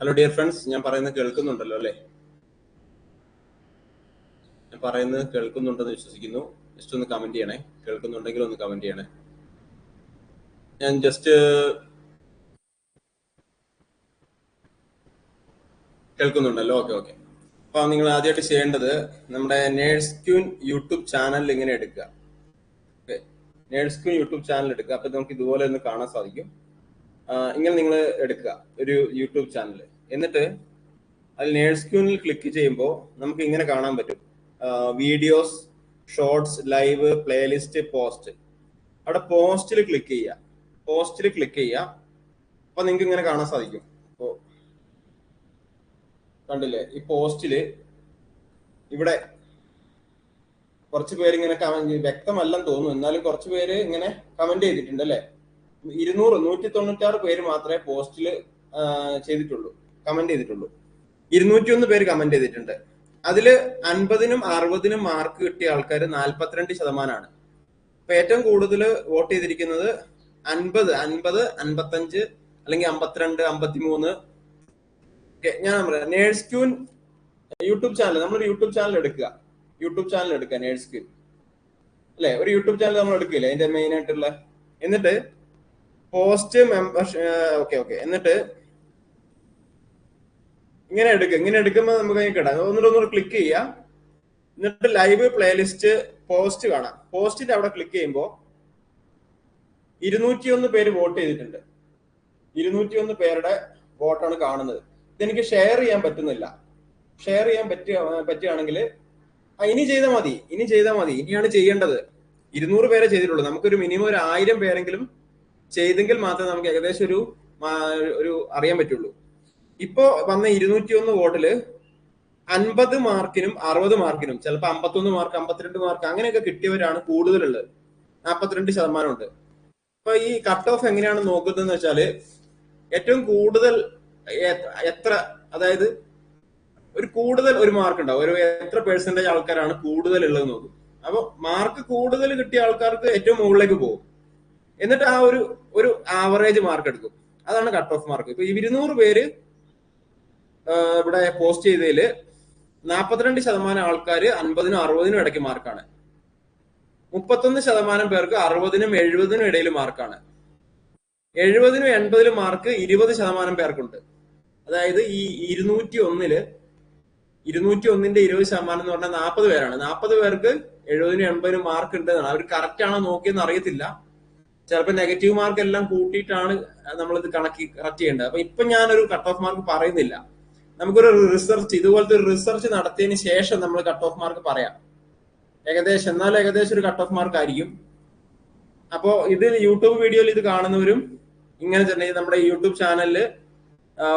Hello dear friends ഞാൻ പറയുന്നത് കേൾക്കുന്നുണ്ടല്ലോ അല്ലേ? ഞാൻ പറയുന്നത് കേൾക്കുന്നുണ്ടെന്ന് വിശ്വസിക്കുന്നു. ജസ്റ്റ് ഒന്ന് കമന്റ് ചെയ്യണേ. കേൾക്കുന്നുണ്ടെങ്കിൽ ഒന്ന് കമന്റ് ചെയ്യണേ. ഞാൻ ജസ്റ്റ് കേൾക്കുന്നുണ്ടല്ലോ. ഓക്കെ ഓക്കെ അപ്പൊ നിങ്ങൾ ആദ്യമായിട്ട് ചെയ്യേണ്ടത് നമ്മുടെ നേഴ്സ് ക്യൂൻ യൂട്യൂബ് ചാനൽ ഇങ്ങനെ എടുക്കുക. നേഴ്സ് ക്യൂൻ യൂട്യൂബ് ചാനൽ എടുക്കുക. അപ്പൊ നമുക്ക് ഇതുപോലെ ഒന്ന് കാണാൻ സാധിക്കും. ഇങ്ങനെ നിങ്ങൾ എടുക്കുക ഒരു യൂട്യൂബ് ചാനൽ എന്നിട്ട് അതിൽ നേഴ്സ് ക്യൂനിൽ ക്ലിക്ക് ചെയ്യുമ്പോൾ നമുക്ക് ഇങ്ങനെ കാണാൻ പറ്റും. Videos shorts live playlist post അവിടെ പോസ്റ്റിൽ ക്ലിക്ക് ചെയ്യുക. പോസ്റ്റിൽ ക്ലിക്ക് ചെയ്യുക. അപ്പൊ നിങ്ങൾക്ക് ഇങ്ങനെ കാണാൻ സാധിക്കും. ഇപ്പോ കണ്ടില്ലേ? ഈ പോസ്റ്റിൽ ഇവിടെ കുറച്ച് പേര് ഇങ്ങനെ വ്യക്തമല്ലെന്ന് തോന്നുന്നു. എന്നാലും കുറച്ച് പേര് ഇങ്ങനെ കമന്റ് ചെയ്തിട്ടുണ്ട് അല്ലെ? ഇരുന്നൂറ് നൂറ്റി തൊണ്ണൂറ്റാറ് പേര് മാത്രമേ പോസ്റ്റിൽ ചെയ്തിട്ടുള്ളൂ കമന്റ് ചെയ്തിട്ടുള്ളൂ. ഇരുന്നൂറ്റി ഒന്ന് പേര് കമന്റ് ചെയ്തിട്ടുണ്ട്. അതിൽ അൻപതിനും അറുപതിനും മാർക്ക് കിട്ടിയ ആൾക്കാർ നാൽപ്പത്തിരണ്ട് ശതമാനമാണ് അപ്പൊ ഏറ്റവും കൂടുതൽ വോട്ട് ചെയ്തിരിക്കുന്നത് അൻപത് അൻപത് അൻപത്തഞ്ച് അല്ലെങ്കിൽ അമ്പത്തിരണ്ട് അമ്പത്തിമൂന്ന്. ഞാൻ പറയാം നേഴ്സ് ക്യൂൻ യൂട്യൂബ് ചാനൽ നമ്മളൊരു യൂട്യൂബ് ചാനൽ എടുക്കുക. യൂട്യൂബ് ചാനൽ എടുക്കുക നേഴ്സ് ക്യൂൻ അല്ലെ? ഒരു യൂട്യൂബ് ചാനൽ നമ്മൾ എടുക്കില്ലേ അതിന്റെ മെയിൻ ആയിട്ടുള്ള. എന്നിട്ട് പോസ്റ്റ് മെമ്പർഷിപ്പ് ഓക്കെ ഓക്കെ എന്നിട്ട് ഇങ്ങനെ എടുക്കുക ഇങ്ങനെ എടുക്കുമ്പോൾ നമുക്ക് അതിന് കിടാം. ഒന്നുകൂടെ ഒന്നുകൂടെ ക്ലിക്ക് ചെയ്യുക എന്നിട്ട് ലൈവ് പ്ലേലിസ്റ്റ് പോസ്റ്റ് കാണാം. പോസ്റ്റിന്റെ അവിടെ ക്ലിക്ക് ചെയ്യുമ്പോൾ ഇരുന്നൂറ്റിയൊന്ന് പേര് വോട്ട് ചെയ്തിട്ടുണ്ട്. ഇരുന്നൂറ്റിയൊന്ന് പേരുടെ വോട്ടാണ് കാണുന്നത്. ഇതെനിക്ക് ഷെയർ ചെയ്യാൻ പറ്റുന്നില്ല. ഷെയർ ചെയ്യാൻ പറ്റുക പറ്റുകയാണെങ്കിൽ ഇനി ചെയ്താൽ മതി. ഇനി ചെയ്താൽ മതി. ഇനിയാണ് ചെയ്യേണ്ടത്. ഇരുന്നൂറ് പേരെ ചെയ്തിട്ടുള്ളൂ. നമുക്കൊരു മിനിമം ഒരു ആയിരം പേരെങ്കിലും ചെയ്തെങ്കിൽ മാത്രമേ നമുക്ക് ഏകദേശം ഒരു ഒരു അറിയാൻ പറ്റുള്ളൂ. ഇപ്പോ വന്ന ഇരുന്നൂറ്റിയൊന്ന് വോട്ടിൽ അൻപത് മാർക്കിനും അറുപത് മാർക്കിനും ചിലപ്പോൾ അമ്പത്തൊന്ന് മാർക്ക് അമ്പത്തിരണ്ട് മാർക്ക് അങ്ങനെയൊക്കെ കിട്ടിയവരാണ് കൂടുതലുള്ളത്. നാൽപ്പത്തിരണ്ട് ശതമാനം ഉണ്ട് അപ്പൊ ഈ കട്ട് ഓഫ് എങ്ങനെയാണ് നോക്കുന്നതെന്ന് വെച്ചാൽ ഏറ്റവും കൂടുതൽ എത്ര അതായത് ഒരു കൂടുതൽ ഒരു മാർക്ക് ഉണ്ടാവും. ഒരു എത്ര പെർസെന്റേജ് ആൾക്കാരാണ് കൂടുതൽ ഉള്ളത് നോക്കും. അപ്പൊ മാർക്ക് കൂടുതൽ കിട്ടിയ ആൾക്കാർക്ക് ഏറ്റവും മുകളിലേക്ക് പോകും. എന്നിട്ട് ആ ഒരു ഒരു ആവറേജ് മാർക്ക് എടുക്കും. അതാണ് കട്ട് ഓഫ് മാർക്ക് ഇപ്പൊ ഇരുന്നൂറ് പേര് ഇവിടെ പോസ്റ്റ് ചെയ്തതിൽ നാൽപ്പത്തിരണ്ട് ശതമാനം ആൾക്കാർ അൻപതിനും അറുപതിനും ഇടയ്ക്ക് മാർക്കാണ് മുപ്പത്തൊന്ന് ശതമാനം പേർക്ക് അറുപതിനും എഴുപതിനും ഇടയിൽ മാർക്കാണ് എഴുപതിനും എൺപതിലും മാർക്ക് ഇരുപത് ശതമാനം പേർക്കുണ്ട്. അതായത് ഈ ഇരുന്നൂറ്റി ഒന്നിൽ ഇരുന്നൂറ്റി ഒന്നിന്റെ ഇരുപത് ശതമാനം എന്ന് പറഞ്ഞാൽ നാൽപ്പത് പേരാണ്. നാൽപ്പത് പേർക്ക് എഴുപതിനും എൺപതിനും മാർക്ക് ഉണ്ടെന്നാണ്. അവർ കറക്റ്റ് ആണോ നോക്കിയെന്ന് അറിയത്തില്ല. ചിലപ്പോൾ നെഗറ്റീവ് മാർക്ക് എല്ലാം കൂട്ടിയിട്ടാണ് നമ്മളിത് കണക്കി കറക്റ്റ് ചെയ്യേണ്ടത്. അപ്പൊ ഇപ്പൊ ഞാനൊരു കട്ട് ഓഫ് മാർക്ക് പറയുന്നില്ല. നമുക്കൊരു റിസർച്ച് ഇതുപോലത്തെ ഒരു റിസർച്ച് നടത്തിയതിന് ശേഷം നമ്മൾ കട്ട് ഓഫ് മാർക്ക് പറയാം. ഏകദേശം എന്നാൽ ഏകദേശം ഒരു കട്ട് ഓഫ് മാർക്ക് ആയിരിക്കും. അപ്പോ ഇത് യൂട്യൂബ് വീഡിയോയിൽ ഇത് കാണുന്നവരും ഇങ്ങനെ തന്നെ നമ്മുടെ യൂട്യൂബ് ചാനലിൽ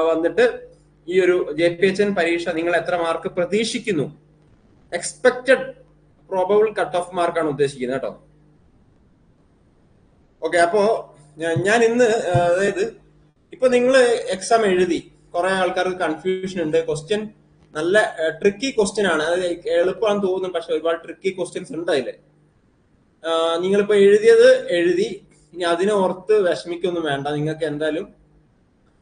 വന്നിട്ട് ഈ ഒരു ജെ പി എച്ച് എൻ പരീക്ഷ നിങ്ങൾ എത്ര മാർക്ക് പ്രതീക്ഷിക്കുന്നു? എക്സ്പെക്റ്റഡ് പ്രോബബിൾ കട്ട് ഓഫ് മാർക്കാണ് ഉദ്ദേശിക്കുന്നത് കേട്ടോ. ഓക്കെ അപ്പോ ഞാൻ- ഇന്ന് അതായത് ഇപ്പൊ നിങ്ങൾ എക്സാം എഴുതി. കുറെ ആൾക്കാർക്ക് കൺഫ്യൂഷൻ ഉണ്ട്. ക്വസ്റ്റ്യൻ നല്ല ട്രിക്കി ക്വസ്റ്റ്യൻ ആണ്. അതായത് എളുപ്പമാണെന്ന് തോന്നുന്നു പക്ഷെ ഒരുപാട് ട്രിക്കി ക്വസ്റ്റ്യൻസ് ഉണ്ട് ആഹ് നിങ്ങളിപ്പോ എഴുതിയത് എഴുതി. ഇനി അതിനെ ഓർത്ത് വിഷമിക്കൊന്നും വേണ്ട. നിങ്ങൾക്ക് എന്തായാലും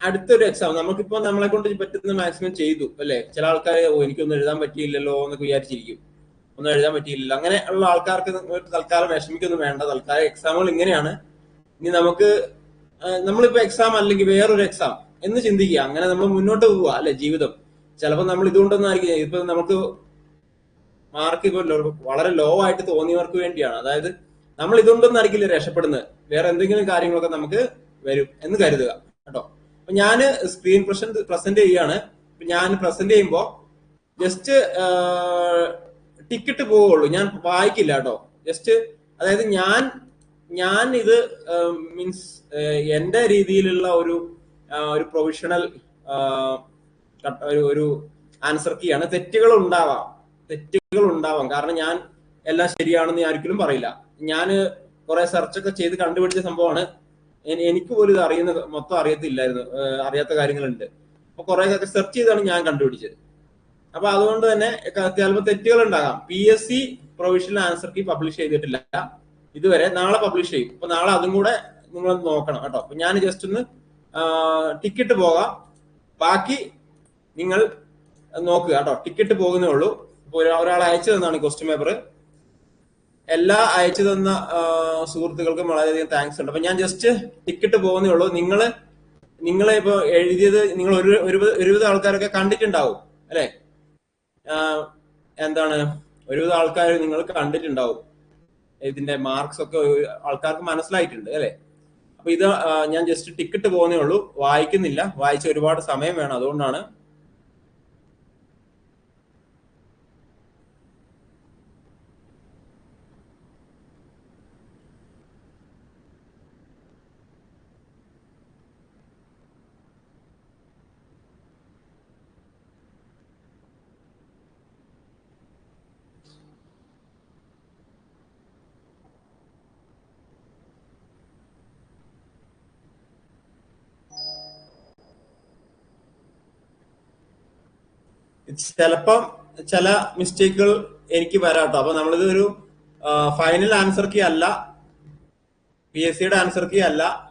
അടുത്തൊരു എക്സാം നമുക്കിപ്പോ നമ്മളെ കൊണ്ട് പറ്റുന്ന മാക്സിമം ചെയ്തു അല്ലെ? ചില ആൾക്കാർ ഓ എനിക്കൊന്നും എഴുതാൻ പറ്റിയില്ലല്ലോ എന്നൊക്കെ വിചാരിച്ചിരിക്കും. ഒന്നും എഴുതാൻ പറ്റിയില്ലല്ലോ. അങ്ങനെ ഉള്ള ആൾക്കാർക്ക് തൽക്കാലം വിഷമിക്കൊന്നും വേണ്ട. തൽക്കാലം എക്സാമുകൾ ഇങ്ങനെയാണ്. ഇനി നമുക്ക് നമ്മളിപ്പോ എക്സാം അല്ലെങ്കിൽ വേറൊരു എക്സാം എന്ന് ചിന്തിക്കുക. അങ്ങനെ നമ്മൾ മുന്നോട്ട് പോവുക അല്ലെ ജീവിതം? ചിലപ്പോൾ നമ്മൾ ഇതുകൊണ്ടൊന്നായിരിക്കും. ഇപ്പൊ നമുക്ക് മാർക്ക് ഇപ്പൊ വളരെ ലോ ആയിട്ട് തോന്നിയവർക്ക് വേണ്ടിയാണ്. അതായത് നമ്മൾ ഇതുകൊണ്ടൊന്നും ആയിരിക്കില്ല രക്ഷപ്പെടുന്നത്? വേറെ എന്തെങ്കിലും കാര്യങ്ങളൊക്കെ നമുക്ക് വരും എന്ന് കരുതുക. കേട്ടോ? അപ്പൊ ഞാൻ സ്ക്രീൻ പ്രസന്റ് പ്രസന്റ് ചെയ്യാണ്. ഞാൻ പ്രസന്റ് ചെയ്യുമ്പോൾ ജസ്റ്റ് ടിക്കറ്റ് പോവുള്ളൂ ഞാൻ വായിക്കില്ല കേട്ടോ. ജസ്റ്റ് അതായത് ഞാൻ ഞാൻ ഇത് മീൻസ് എന്റെ രീതിയിലുള്ള ഒരു ഒരു പ്രൊവിഷണൽ ഒരു ആൻസർ കീ ആണ് തെറ്റുകൾ ഉണ്ടാവാം തെറ്റുകൾ ഉണ്ടാവാം കാരണം ഞാൻ എല്ലാം ശരിയാണെന്ന് ഞാൻ ഒരിക്കലും പറയില്ല. ഞാൻ കുറെ സെർച്ച് ഒക്കെ ചെയ്ത് കണ്ടുപിടിച്ച സംഭവമാണ്. എനിക്ക് പോലും ഇത് അറിയുന്ന മൊത്തം അറിയത്തില്ലായിരുന്നു. അറിയാത്ത കാര്യങ്ങളുണ്ട്. അപ്പൊ കുറെ സെർച്ച് ചെയ്താണ് ഞാൻ കണ്ടുപിടിച്ചത്. അപ്പൊ അതുകൊണ്ട് തന്നെ ചിലപ്പോൾ തെറ്റുകൾ ഉണ്ടാകാം P S C provisional answer key publish ചെയ്തിട്ടില്ല. ഇതുവരെ നാളെ പബ്ലിഷ് ചെയ്യും. അപ്പൊ നാളെ അതും കൂടെ നിങ്ങൾ നോക്കണം കേട്ടോ. അപ്പൊ ഞാൻ ജസ്റ്റ് ഒന്ന് ടിക്കറ്റ് പോകാം. ബാക്കി നിങ്ങൾ നോക്കുക കേട്ടോ. ടിക്കറ്റ് പോകുന്നേ ഉള്ളൂ. ഇപ്പൊ ഒരാൾ അയച്ചു തന്നാണ് ക്വസ്റ്റ്യൻ പേപ്പർ എല്ലാ അയച്ചു തന്ന സുഹൃത്തുക്കൾക്കും വളരെയധികം താങ്ക്സ് ഉണ്ട്. അപ്പൊ ഞാൻ ജസ്റ്റ് ടിക്കറ്റ് പോകുന്നേ ഉള്ളൂ. നിങ്ങൾ നിങ്ങളെ ഇപ്പൊ എഴുതിയത് നിങ്ങൾ ഒരു ഒരുവിധ ആൾക്കാരൊക്കെ കണ്ടിട്ടുണ്ടാവും അല്ലെ? എന്താണ്? ഒരുവിധ ആൾക്കാർ നിങ്ങൾ കണ്ടിട്ടുണ്ടാവും. ഇതിന്റെ മാർക്സ് ഒക്കെ ആൾക്കാർക്ക് മനസ്സിലായിട്ടുണ്ട് അല്ലെ? അപ്പൊ ഇത് ഞാൻ ജസ്റ്റ് ടിക്കറ്റ് പോകുന്നേ ഉള്ളൂ. വായിക്കുന്നില്ല. വായിച്ച ഒരുപാട് സമയം വേണം. അതുകൊണ്ടാണ് ചിലപ്പം ചില മിസ്റ്റേക്കുകൾ എനിക്ക് വരാട്ടോ. അപ്പൊ നമ്മളിത് ഒരു ഫൈനൽ ആൻസർ കീ അല്ല പി എസ് സിയുടെ ആൻസർ കീ അല്ല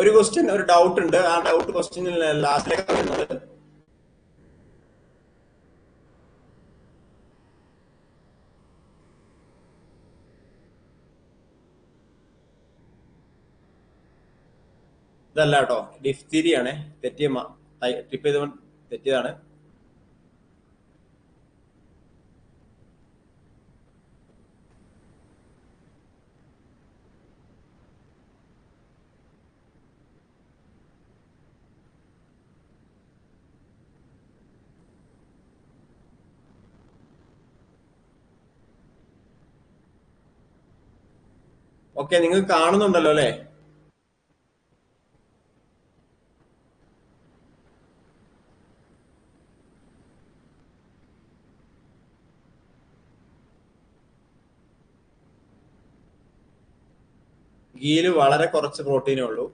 ഒരു ക്വസ്റ്റ്യൻ ഒരു ഡൗട്ട് ഉണ്ട്. ആ ഡൗട്ട് ക്വസ്റ്റ്യനിൽ ലാസ്റ്റിലേക്ക് വരുന്നത് ഇതല്ല കേട്ടോ. ഡിഫ്തീരിയാണ്. തെറ്റിയ ട്രിപ്പ് ചെയ്തവൻ തെറ്റിയതാണ്. ഓക്കെ നിങ്ങൾ കാണുന്നുണ്ടല്ലോ അല്ലെ? ഗീൽ വളരെ കുറച്ച് പ്രോട്ടീനേ ഉള്ളൂ.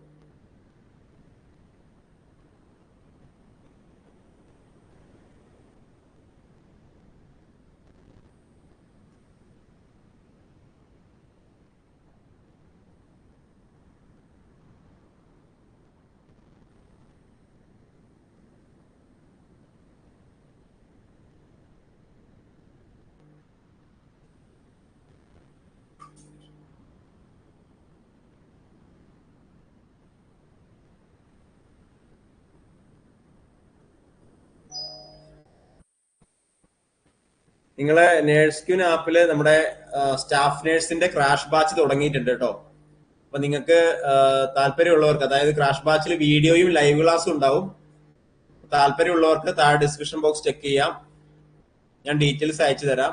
നിങ്ങളെ നേഴ്സ് ക്യൂൻ ആപ്പിൽ നമ്മുടെ സ്റ്റാഫ് നേഴ്സിന്റെ ക്രാഷ് ബാച്ച് തുടങ്ങിയിട്ടുണ്ട് കേട്ടോ അപ്പൊ നിങ്ങൾക്ക് താല്പര്യമുള്ളവർക്ക് അതായത് ക്രാഷ് ബാച്ചിൽ വീഡിയോയും ലൈവ് ക്ലാസ്സും ഉണ്ടാവും. താല്പര്യമുള്ളവർക്ക് താഴെ ഡിസ്ക്രിപ്ഷൻ ബോക്സ് ചെക്ക് ചെയ്യാം. ഞാൻ ഡീറ്റെയിൽസ് അയച്ചു തരാം.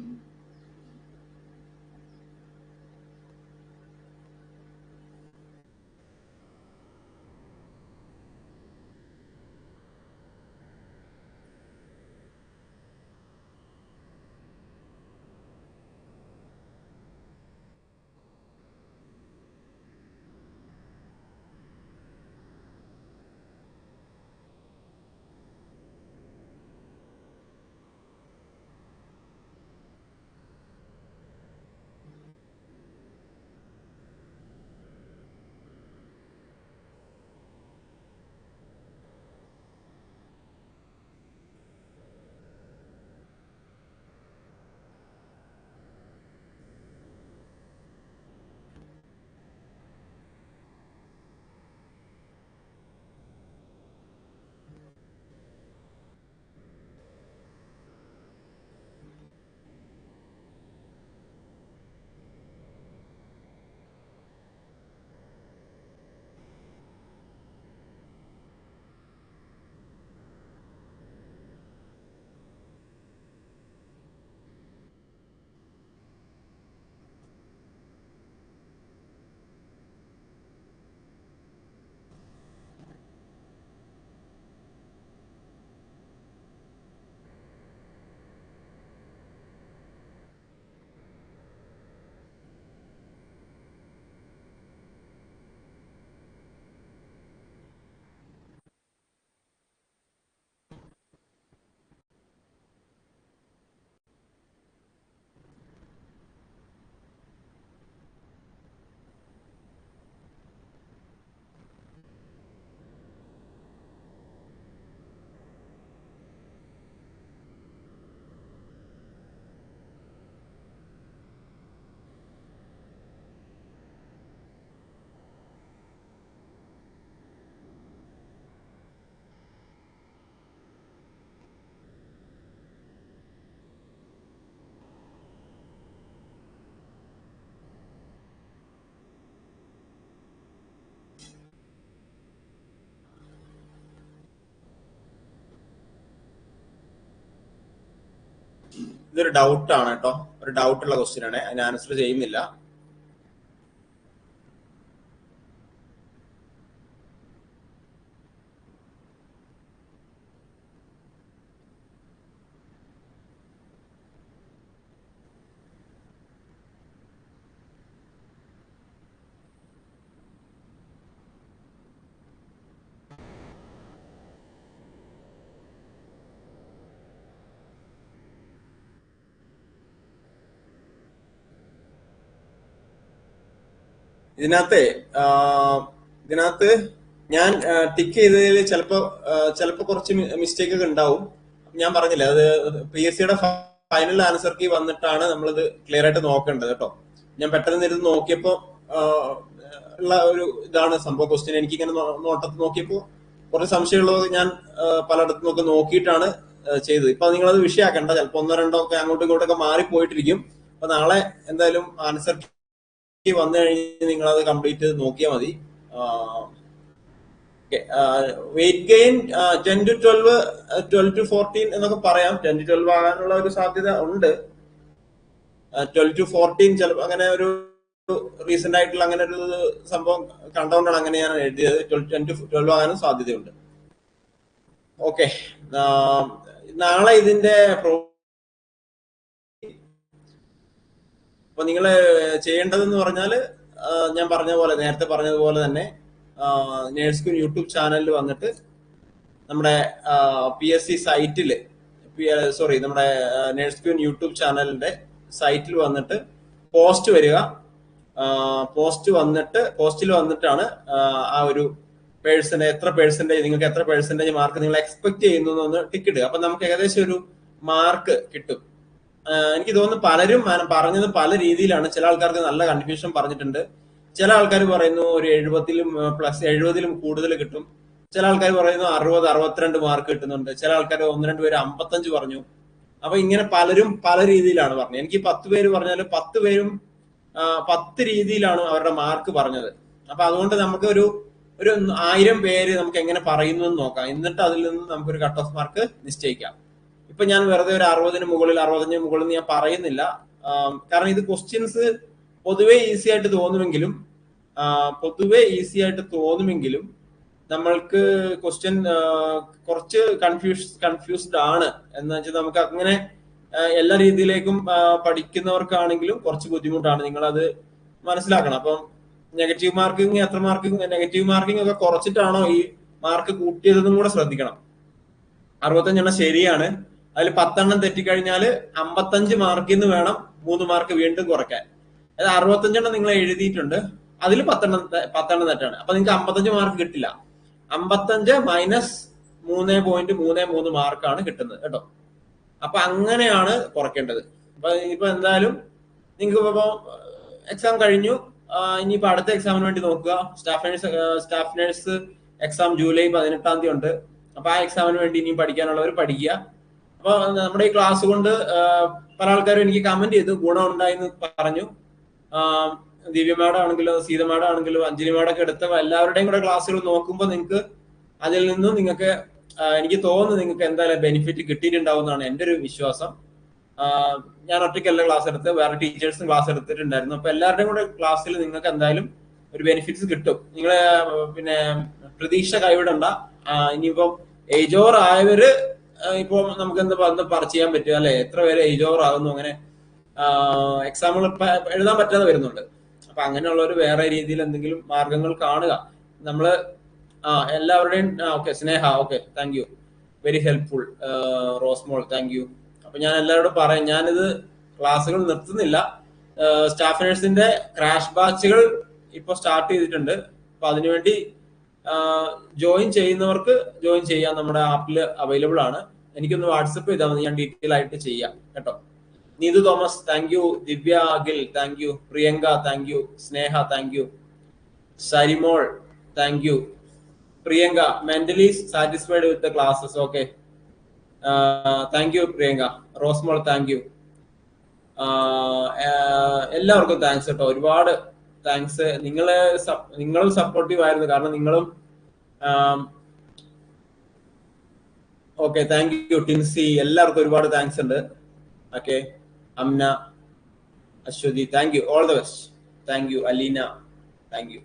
Mm-hmm. ഇതൊരു ഡൗട്ട് ആണ് കേട്ടോ. ഒരു ഡൗട്ട് ഉള്ള ക്വസ്റ്റ്യൻ ആണ്. അതിന് ആൻസർ ചെയ്യുന്നില്ല. ഇതിനകത്ത് ഇതിനകത്ത് ഞാൻ ടിക്ക് ചെയ്തതിൽ ചിലപ്പോ ചിലപ്പോ കുറച്ച് മിസ്റ്റേക്ക് ഒക്കെ ഉണ്ടാവും. ഞാൻ പറഞ്ഞില്ല അത് പി എസ് സിയുടെ ഫൈനൽ ആൻസർ കീ വന്നിട്ടാണ് നമ്മളിത് ക്ലിയർ ആയിട്ട് നോക്കേണ്ടത് കേട്ടോ ഞാൻ പെട്ടെന്ന് ഇരുന്ന് നോക്കിയപ്പോ ഉള്ള ഒരു ഇതാണ് സംഭവം ക്വസ്റ്റ്യൻ എനിക്ക് ഇങ്ങനെ നോട്ടത്ത് നോക്കിയപ്പോ കുറച്ച് സംശയമുള്ളത് ഞാൻ പലയിടത്തും ഒക്കെ നോക്കിയിട്ടാണ് ചെയ്തത്. ഇപ്പൊ നിങ്ങളത് വിഷയാക്കണ്ട. ചിലപ്പോ ഒന്നോ രണ്ടോ ഒക്കെ അങ്ങോട്ടും ഇങ്ങോട്ടൊക്കെ മാറിപ്പോയിട്ടിരിക്കും. അപ്പൊ നാളെ എന്തായാലും ആൻസർ വന്നു കഴിഞ്ഞ് അത് കംപ്ലീറ്റ് നോക്കിയാൽ മതി. Weight gain ten to twelve twelve to fourteen എന്നൊക്കെ പറയാം. ടെൻ ടു ട്വൽവ് ആകാനുള്ള ഒരു സാധ്യത ഉണ്ട്. ട്വൽവ് ടു ഫോർട്ടീൻ ചിലപ്പോൾ അങ്ങനെ ഒരു റീസെന്റ് ആയിട്ടുള്ള അങ്ങനെ ഒരു സംഭവം കണ്ടുകൊണ്ടാണ് അങ്ങനെ ഞാൻ എഴുതിയത്. ടെൻ ടു ട്വൽവ് ആകാനും സാധ്യതയുണ്ട്. ഓക്കെ. നാളെ ഇതിന്റെ അപ്പൊ നിങ്ങൾ ചെയ്യേണ്ടതെന്ന് പറഞ്ഞാൽ ഞാൻ പറഞ്ഞ പോലെ നേരത്തെ പറഞ്ഞതുപോലെ തന്നെ നേഴ്സ് ക്യൂൻ യൂട്യൂബ് ചാനലിൽ വന്നിട്ട് നമ്മുടെ പി എസ് സി സൈറ്റിൽ സോറി നമ്മുടെ നേഴ്സ് ക്യൂൻ യൂട്യൂബ് ചാനലിന്റെ സൈറ്റിൽ വന്നിട്ട് പോസ്റ്റ് വരിക. പോസ്റ്റ് വന്നിട്ട് പോസ്റ്റിൽ വന്നിട്ടാണ് ആ, ഒരു പേഴ്സന്റെ എത്ര പേഴ്സന്റേജ് നിങ്ങൾക്ക് എത്ര പേഴ്സന്റേജ് മാർക്ക് നിങ്ങൾ എക്സ്പെക്ട് ചെയ്യുന്നു എന്ന് ടിക്ക് ഇടുക. അപ്പൊ നമുക്ക് ഏകദേശം ഒരു മാർക്ക് കിട്ടും. എനിക്ക് തോന്നുന്നു പലരും പറഞ്ഞത് പല രീതിയിലാണ്. ചില ആൾക്കാർക്ക് നല്ല കൺഫ്യൂഷൻ പറഞ്ഞിട്ടുണ്ട്. ചില ആൾക്കാർ പറയുന്നു ഒരു എഴുപതിലും പ്ലസ് എഴുപതിലും കൂടുതൽ കിട്ടും. ചില ആൾക്കാർ പറയുന്നു അറുപത് അറുപത്തിരണ്ട് മാർക്ക് കിട്ടുന്നുണ്ട്. ചില ആൾക്കാർ ഒന്ന് രണ്ട് പേര് അമ്പത്തഞ്ച് പറഞ്ഞു. അപ്പൊ ഇങ്ങനെ പലരും പല രീതിയിലാണ് പറഞ്ഞത്. എനിക്ക് പത്ത് പേര് പറഞ്ഞാൽ പത്ത് പേരും പത്ത് രീതിയിലാണ് അവരുടെ മാർക്ക് പറഞ്ഞത്. അപ്പൊ അതുകൊണ്ട് നമുക്ക് ഒരു ഒരു ആയിരം പേര് നമുക്ക് എങ്ങനെ പറയുന്നു എന്ന് നോക്കാം. എന്നിട്ട് അതിൽ നിന്ന് നമുക്കൊരു കട്ട് ഓഫ് മാർക്ക് നിശ്ചയിക്കാം. ഇപ്പൊ ഞാൻ വെറുതെ ഒരു അറുപതിന് മുകളിൽ അറുപത്തഞ്ചിന് മുകളിൽ ഞാൻ പറയുന്നില്ല. കാരണം ഇത് ക്വസ്റ്റ്യൻസ് പൊതുവെ ഈസി ആയിട്ട് തോന്നുമെങ്കിലും പൊതുവെ ഈസി ആയിട്ട് തോന്നുമെങ്കിലും നമ്മൾക്ക് ക്വസ്റ്റ്യൻ കുറച്ച് കൺഫ്യൂസ് കൺഫ്യൂസ്ഡ് ആണ്. എന്ന് വെച്ചാൽ നമുക്ക് അങ്ങനെ എല്ലാ രീതിയിലേക്കും പഠിക്കുന്നവർക്കാണെങ്കിലും കുറച്ച് ബുദ്ധിമുട്ടാണ്. നിങ്ങൾ അത് മനസ്സിലാക്കണം. അപ്പം നെഗറ്റീവ് മാർക്കിംഗ് എത്ര മാർക്കിംഗ് നെഗറ്റീവ് മാർക്കിംഗ് ഒക്കെ കുറച്ചിട്ടാണോ ഈ മാർക്ക് കൂട്ടിയതെന്നും കൂടെ ശ്രദ്ധിക്കണം. അറുപത്തഞ്ചെണ്ണം ശരിയാണ്. അതിൽ പത്തെണ്ണം തെറ്റിക്കഴിഞ്ഞാൽ അമ്പത്തഞ്ച് മാർക്കിൽ നിന്ന് വേണം മൂന്ന് മാർക്ക് വീണ്ടും കുറയ്ക്കാൻ. അതായത് അറുപത്തഞ്ചെണ്ണം നിങ്ങൾ എഴുതിയിട്ടുണ്ട്. അതിൽ പത്തെണ്ണം പത്തെണ്ണം തെറ്റാണ്. അപ്പൊ നിങ്ങൾക്ക് അമ്പത്തഞ്ച് മാർക്ക് കിട്ടില്ല. അമ്പത്തഞ്ച് മൈനസ് മൂന്ന് പോയിന്റ് മൂന്ന് മൂന്ന് മാർക്കാണ് കിട്ടുന്നത് കേട്ടോ. അപ്പൊ അങ്ങനെയാണ് കുറയ്ക്കേണ്ടത്. അപ്പൊ ഇപ്പൊ എന്തായാലും നിങ്ങൾക്ക് ഇപ്പൊ എക്സാം കഴിഞ്ഞു. ഇനിയിപ്പോ അടുത്ത എക്സാമിന് വേണ്ടി നോക്കുക. Staff nurse staff nurse exam July പതിനെട്ടാം തീയതി ഉണ്ട്. അപ്പൊ ആ എക്സാമിന് വേണ്ടി ഇനി പഠിക്കാനുള്ളവർ പഠിക്കുക. അപ്പൊ നമ്മുടെ ഈ ക്ലാസ് കൊണ്ട് പല ആൾക്കാരും എനിക്ക് കമന്റ് ചെയ്തു. ഗുണം ഉണ്ടായെന്ന് പറഞ്ഞു. ദിവ്യ മാഡം ആണെങ്കിലും സീത മാഡം ആണെങ്കിലും അഞ്ജലി മാഡം ഒക്കെ എടുത്ത എല്ലാവരുടെയും കൂടെ ക്ലാസ്സുകൾ നോക്കുമ്പോൾ നിങ്ങൾക്ക് അതിൽ നിന്നും നിങ്ങൾക്ക് എനിക്ക് തോന്നുന്നു നിങ്ങൾക്ക് എന്തായാലും ബെനിഫിറ്റ് കിട്ടിയിട്ടുണ്ടാവും എന്നാണ് എന്റെ ഒരു വിശ്വാസം. ഞാൻ ഒറ്റയ്ക്കല്ല ക്ലാസ് എടുത്ത് വേറെ ടീച്ചേഴ്സും ക്ലാസ് എടുത്തിട്ടുണ്ടായിരുന്നു. അപ്പൊ എല്ലാവരുടെയും കൂടെ ക്ലാസ്സിൽ നിങ്ങൾക്ക് എന്തായാലും ഒരു ബെനിഫിറ്റ്സ് കിട്ടും. നിങ്ങളെ ആ, പിന്നെ പ്രതീക്ഷ കൈവിടണ്ട. ഇനിയിപ്പം ഏജോർ ആയവര് ഇപ്പൊ നമുക്ക് എന്താ വന്ന് പറ ചെയ്യാൻ പറ്റുക അല്ലെ? എത്ര പേര് ഏജ് ഓവർ ആകുന്നു അങ്ങനെ എക്സാമ്പിൾ എഴുതാൻ പറ്റാതെ വരുന്നുണ്ട്. അപ്പൊ അങ്ങനെയുള്ളവർ വേറെ രീതിയിൽ എന്തെങ്കിലും മാർഗങ്ങൾ കാണുക. നമ്മൾ ആ എല്ലാവരുടെയും okay Sneha okay thank you very helpful Rosemol thank you അപ്പൊ ഞാൻ എല്ലാവരോടും പറയാം ഞാനിത് ക്ലാസ്സുകൾ നിർത്തുന്നില്ല. സ്റ്റാഫ് നേഴ്സിന്റെ ക്രാഷ് ബാച്ചുകൾ ഇപ്പൊ സ്റ്റാർട്ട് ചെയ്തിട്ടുണ്ട്. അപ്പൊ അതിനുവേണ്ടി ജോയിൻ ചെയ്യുന്നവർക്ക് ജോയിൻ ചെയ്യാൻ നമ്മുടെ ആപ്പിൽ അവൈലബിൾ ആണ്. എനിക്കൊന്ന് വാട്സപ്പ് ചെയ്താൽ മതി ഞാൻ ഡീറ്റെയിൽ ആയിട്ട് ചെയ്യാം കേട്ടോ. Neethu Thomas thank you Divya Akhil thank you Priyanka thank you Sneha thank you Sarimol thank you Priyanka mentally satisfied with the classes okay thank you Priyanka. Rosemol thank you എല്ലാവർക്കും thanks കേട്ടോ. ഒരുപാട് thanks നിങ്ങളെ നിങ്ങളും supportive ആയിരുന്നു. കാരണം നിങ്ങളും okay thank U Tincy എല്ലാവർക്കും ഒരുപാട് താങ്ക്സ് ഉണ്ട്. Okay Amna Aswathy thank you all the best thank you Aleena thank you